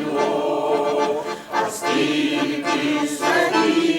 Його, а стільки самі.